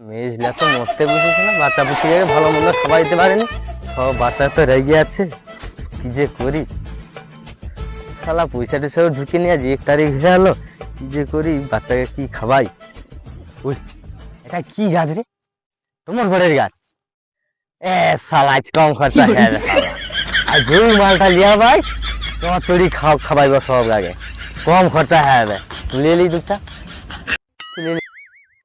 মেজলা তো মরতে বসেছে না বাচ্চা পুষিয়ে ভালো মন্দ খাবার দিতে পারেনি। সব বাচ্চা তো রেগে আছে কি যে করি? শালা পয়সা টুসা ঢুকে নিয়ে আজ এক তারিখ হয়ে গেলো কি যে করি বাচ্চাকে কি খাওয়াই উই, এটা কি গাছ রে? তোমার ঘরের গাছ। এ শালা আজ কম খরচা হয়ে আর যেই মালটা লিয়া ভাই তোমার চুরি খাও খাওয়াইব সব আগে। কম খরচা হয়ে যাবে। লিয়ে লি। হ্যাঁ,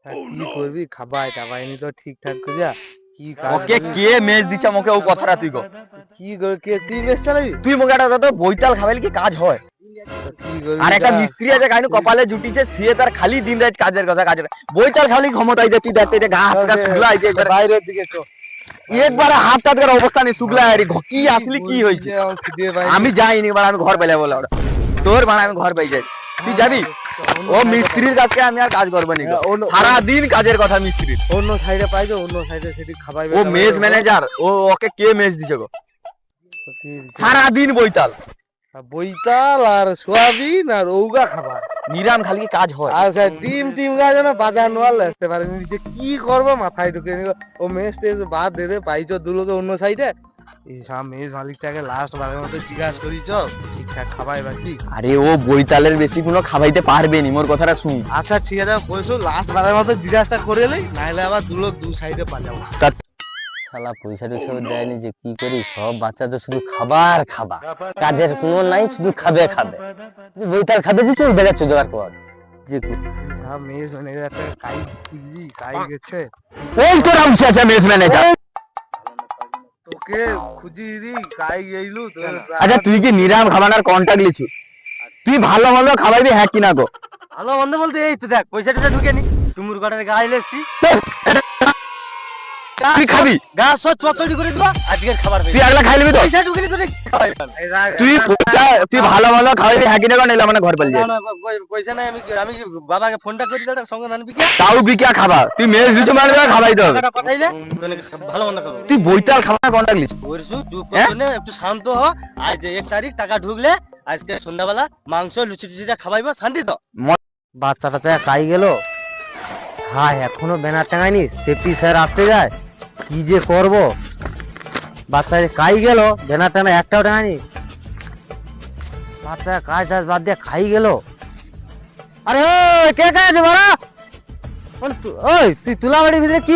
কি করবি? খাবাই টাবাইনি তো ঠিকঠাক করিয়া। কি ওকে কে মেজ ও কথাটা তুই গো কি কর- কে? তুই বেশ চালাবি? তুই মোকে একটা কথা বইতাল খাবেল কি কাজ হয়? তো কি করবি আর একটা মিস্ত্রি আছে কাহিনী কপালে জুটিছে সে তার খালি দিন রাত কাজের কথা কাজের বইতাল খালি ক্ষমতা যে তুই দেখতে যে গা হাতটা শুকলা এই একবার বাইরের দিকে একবারে হাত টাতের অবস্থা নেই শুকলা আর কি আসলে কি হয়েছে। আমি যাইনি মানে আমি ঘর পেলে বলে ওরা তোর মানে আমি ঘর পেয়ে যাই তুই যাবি? ও মিস্ত্রির কাছে আমি আর কাজ করব নি সারা দিন কাজের কথা মিস্ত্রির অন্য সাইডে পাইছো অন্য সাইডে সেটি খাবাই ও মেজ ম্যানেজার ও ওকে কে মেজ দিছে গো? সারা দিন বইতাল বইতাল আর সোয়াবিন আর ঔগা খাবার। নিরাম খালি কাজ হয়? আর ডিম টিম গাছ না বাজার নোয়াল আসতে পারেনি যে কি করব মাথায় ঢুকে ও মেজ টেজ বাদ দেবে পাইছো দুলো তো অন্য সাইডে। এই মেজ মালিকটাকে লাস্ট বারের মতো জিজ্ঞাসা করিছ? খাবাই বা কি? আরে ও বইতালের বেশি কোনো খাবাইতে পারবে নি মোর কথাটা শুন। আচ্ছা ঠিক আছে বলছো লাস্ট বারের মতো জিজ্ঞাসা করে নাহলে আবার দুলো দু সাইডে পালাবো শালা পয়সা দেয়নি যে কি করি সব বাচ্চা তো শুধু খাবার খাবার কাজের কোনো নাই শুধু খাবে খাবে। বইতাল খাবে যে চোদ্দ পর যে মেজ ম্যানেজারটা কাই কাই গেছে। ওই তো আছে মেস ম্যানেজার তোকে খুঁজি রি কাই গেইলু আচ্ছা তুই কি নিরাম খাবানার কন্টাক্ট লিছু? তুই ভালো ভালো খাবাইবি হ্যাঁ কিনা গো? ভালো মন্দ বলতে এই তো দেখ পয়সা টুসা ঢুকে নি টুমুর কাটার গায়ে লেগছি তুই খাবি? গা চচড়ি করে দিবা আজকের খাবার তুই একলা খাই লিবি তো? পয়সা ঢুকে নি তুই পয়সা তুই ভালো ভালো খাওয়াইবি হ্যাঁ কিনা গো মানে ঘর পেলে যাবে পয়সা নাই আমি আমি বাবাকে ফোনটা করে দাও সঙ্গে আনবি কি? তাও বিকা খাবা? তুই মেস দিছু মানে তোকে খাবাইতে হবে। টাকাটা ভালো মন্দ করব তুই বইতাল খাবার কন্টাক্ট লিছু চুপ হ্যাঁ? একটু শান্ত হ। আজ এক তারিখ টাকা ঢুকলে আজকে সন্ধ্যাবেলা মাংস লুচি টুচিটা খাবাইবো শান্তি তো? বাচ্চা টাচ্চা কাই গেল। হ্যাঁ এখনও ব্যানার টাঙায়নি সেফটি স্যার আসতে যায়। কি যে করব? বাচ্চা কাই গেল ব্যানার টানা একটাও টাঙায়নি বাচ্চা কাজ টাজ বাদ দিয়ে খাই গেল। আরে কে কাজ বাড়া ওই তুই ভিতরে কি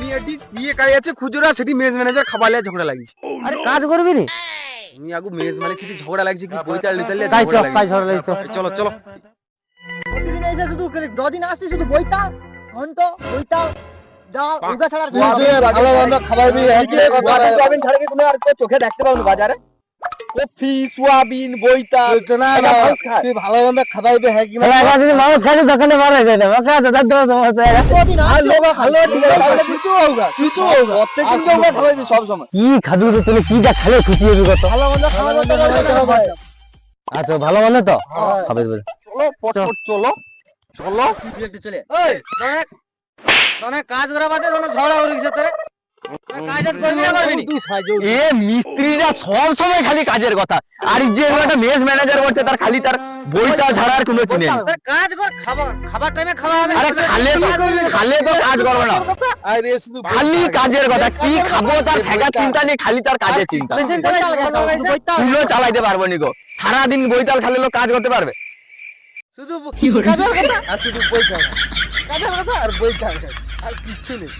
মিয়াটি বিয়ে কাজ আছে খুচরা সেটি মেজ ম্যানেজার খাবালে ঝগড়া লাগিছে আরে কাজ করবি নি? আমি আগু মেজ মালিক সেটি ঝগড়া লাগছে কি নিতালে তাই চল তাই ঝড় লাগছে চলো চলো। প্রতিদিন এসে শুধু দদিন আসছি শুধু বইতা ঘন্ট বইতা ভালো মন্দ খাবাইবি সোয়াবিন ছাড়া কি তুমি আর চোখে দেখতে পাও বাজারে? কফি সোয়াবিন বইতাল বলছো না এটা না, মানুষ খায়। তুই ভালো মন্দ খাবাইবি হ্যাঁ কি মানুষ খালি দোকানে মারা যায় না বাকা দাদা তো সমস্যা আর লোক ভালো কিছু হোগা কিছু হোগা প্রত্যেকদিন কেউ কেউ খাওয়াইবি সব সময়। কি খাবি রে তুমি কি যা খালে খুশি হবি কত? ভালো মন্দ খাওয়া দাওয়া করতে হবে ভাই। আচ্ছা ভালো মানে তো? হ্যাঁ। খাবে চলো চলো। চলো। চলে তোনে তোনে কাজ করা বাদে তোনে ঝগড়া করে গেছে তোরে তোনে কাজ টাজ করবি না। করবি নি? এ মিস্ত্রিরা সব সময় খালি কাজের কথা। আর যে একটা মেজ ম্যানেজার বলছে তার খালি তার বইটা ছাড়ার কোনো চিনে কাজ কর খাবার খাবার টাইমে খাওয়া হবে। আরে খালে তো খালে তো কাজ করবে না। আরে শুধু খালি কাজের কথা। কি খাব তার ঠেকার চিন্তা নেই খালি তার কাজের চিন্তা। পেশেন্ট চালাই শুধু বইতা। তুইও চালাইতে পারব নি গো। সারাদিন বইতাল খালে লোক কাজ করতে পারবে। শুধু কাজের কথা? আর শুধু বই কাজের কথা আর বই কাজ আর কিচ্ছু নেই।